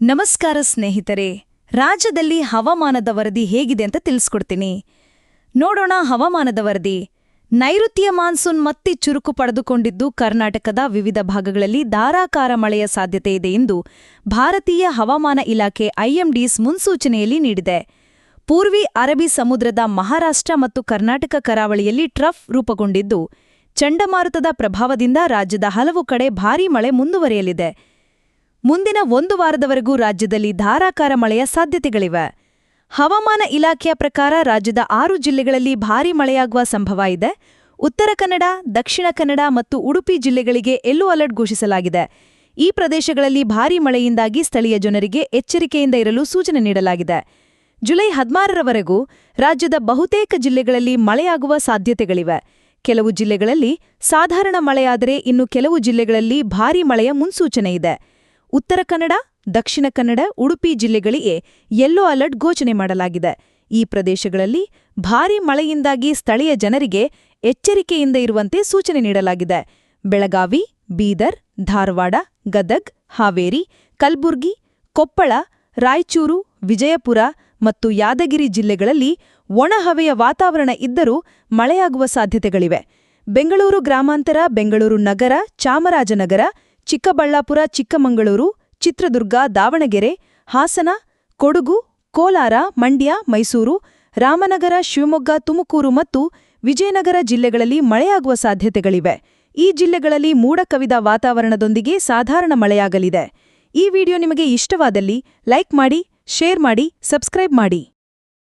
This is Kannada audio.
ನಮಸ್ಕಾರ ಸ್ನೇಹಿತರೆ, ರಾಜ್ಯದಲ್ಲಿ ಹವಾಮಾನದ ವರದಿ ಹೇಗಿದೆ ಅಂತ ತಿಳಿಸ್ಕೊಡ್ತೀನಿ. ನೋಡೋಣ ಹವಾಮಾನದ ವರದಿ. ನೈಋತ್ಯ ಮಾನ್ಸೂನ್ ಮತ್ತೆ ಚುರುಕು ಪಡೆದುಕೊಂಡಿದ್ದು ಕರ್ನಾಟಕದ ವಿವಿಧ ಭಾಗಗಳಲ್ಲಿ ಧಾರಾಕಾರ ಮಳೆಯ ಸಾಧ್ಯತೆ ಇದೆ ಎಂದು ಭಾರತೀಯ ಹವಾಮಾನ ಇಲಾಖೆ ಐಎಂಡಿಸ್ ಮುನ್ಸೂಚನೆಯಲ್ಲಿ ನೀಡಿದೆ. ಪೂರ್ವಿ ಅರಬ್ಬಿ ಸಮುದ್ರದ ಮಹಾರಾಷ್ಟ್ರ ಮತ್ತು ಕರ್ನಾಟಕ ಕರಾವಳಿಯಲ್ಲಿ ಟ್ರಫ್ ರೂಪುಗೊಂಡಿದ್ದು, ಚಂಡಮಾರುತದ ಪ್ರಭಾವದಿಂದ ರಾಜ್ಯದ ಹಲವು ಕಡೆ ಭಾರೀ ಮಳೆ ಮುಂದುವರಿಯಲಿದೆ. ಮುಂದಿನ ಒಂದು ವಾರದವರೆಗೂ ರಾಜ್ಯದಲ್ಲಿ ಧಾರಾಕಾರ ಮಳೆಯ ಸಾಧ್ಯತೆಗಳಿವೆ. ಹವಾಮಾನ ಇಲಾಖೆಯ ಪ್ರಕಾರ ರಾಜ್ಯದ ಆರು ಜಿಲ್ಲೆಗಳಲ್ಲಿ ಭಾರೀ ಮಳೆಯಾಗುವ ಸಂಭವ ಇದೆ. ಉತ್ತರ ಕನ್ನಡ, ದಕ್ಷಿಣ ಕನ್ನಡ ಮತ್ತು ಉಡುಪಿ ಜಿಲ್ಲೆಗಳಿಗೆ ಎಲ್ಲೋ ಅಲರ್ಟ್ ಘೋಷಿಸಲಾಗಿದೆ. ಈ ಪ್ರದೇಶಗಳಲ್ಲಿ ಭಾರೀ ಮಳೆಯಿಂದಾಗಿ ಸ್ಥಳೀಯ ಜನರಿಗೆ ಎಚ್ಚರಿಕೆಯಿಂದ ಇರಲು ಸೂಚನೆ ನೀಡಲಾಗಿದೆ. ಜುಲೈ ಹದಿಮಾರರವರೆಗೂ ರಾಜ್ಯದ ಬಹುತೇಕ ಜಿಲ್ಲೆಗಳಲ್ಲಿ ಮಳೆಯಾಗುವ ಸಾಧ್ಯತೆಗಳಿವೆ. ಕೆಲವು ಜಿಲ್ಲೆಗಳಲ್ಲಿ ಸಾಧಾರಣ ಮಳೆಯಾದರೆ ಇನ್ನು ಕೆಲವು ಜಿಲ್ಲೆಗಳಲ್ಲಿ ಭಾರೀ ಮಳೆಯ ಮುನ್ಸೂಚನೆ ಇದೆ. ಉತ್ತರ ಕನ್ನಡ, ದಕ್ಷಿಣ ಕನ್ನಡ, ಉಡುಪಿ ಜಿಲ್ಲೆಗಳಿಗೆ ಯೆಲ್ಲೋ ಅಲರ್ಟ್ ಘೋಷಣೆ ಮಾಡಲಾಗಿದೆ. ಈ ಪ್ರದೇಶಗಳಲ್ಲಿ ಭಾರೀ ಮಳೆಯಿಂದಾಗಿ ಸ್ಥಳೀಯ ಜನರಿಗೆ ಎಚ್ಚರಿಕೆಯಿಂದ ಇರುವಂತೆ ಸೂಚನೆ ನೀಡಲಾಗಿದೆ. ಬೆಳಗಾವಿ, ಬೀದರ್, ಧಾರವಾಡ, ಗದಗ್, ಹಾವೇರಿ, ಕಲ್ಬುರ್ಗಿ, ಕೊಪ್ಪಳ, ರಾಯಚೂರು, ವಿಜಯಪುರ ಮತ್ತು ಯಾದಗಿರಿ ಜಿಲ್ಲೆಗಳಲ್ಲಿ ಒಣಹವೆಯ ವಾತಾವರಣ ಇದ್ದರೂ ಮಳೆಯಾಗುವ ಸಾಧ್ಯತೆಗಳಿವೆ. ಬೆಂಗಳೂರು ಗ್ರಾಮಾಂತರ, ಬೆಂಗಳೂರು ನಗರ, ಚಾಮರಾಜನಗರ ಚಿಕ್ಕಬಳ್ಳಾಪುರ, ಚಿಕ್ಕಮಗಳೂರು, ಚಿತ್ರದುರ್ಗ, ದಾವಣಗೆರೆ, ಹಾಸನ, ಕೊಡಗು, ಕೋಲಾರ, ಮಂಡ್ಯ, ಮೈಸೂರು, ರಾಮನಗರ, ಶಿವಮೊಗ್ಗ, ತುಮಕೂರು ಮತ್ತು ವಿಜಯನಗರ ಜಿಲ್ಲೆಗಳಲ್ಲಿ ಮಳೆಯಾಗುವ ಸಾಧ್ಯತೆಗಳಿವೆ. ಈ ಜಿಲ್ಲೆಗಳಲ್ಲಿ ಮೂಡಕವಿದ ವಾತಾವರಣದೊಂದಿಗೆ ಸಾಧಾರಣ ಮಳೆಯಾಗಲಿದೆ. ಈ ವಿಡಿಯೋ ನಿಮಗೆ ಇಷ್ಟವಾದಲ್ಲಿ ಲೈಕ್ ಮಾಡಿ, ಶೇರ್ ಮಾಡಿ, ಸಬ್ಸ್ಕ್ರೈಬ್ ಮಾಡಿ.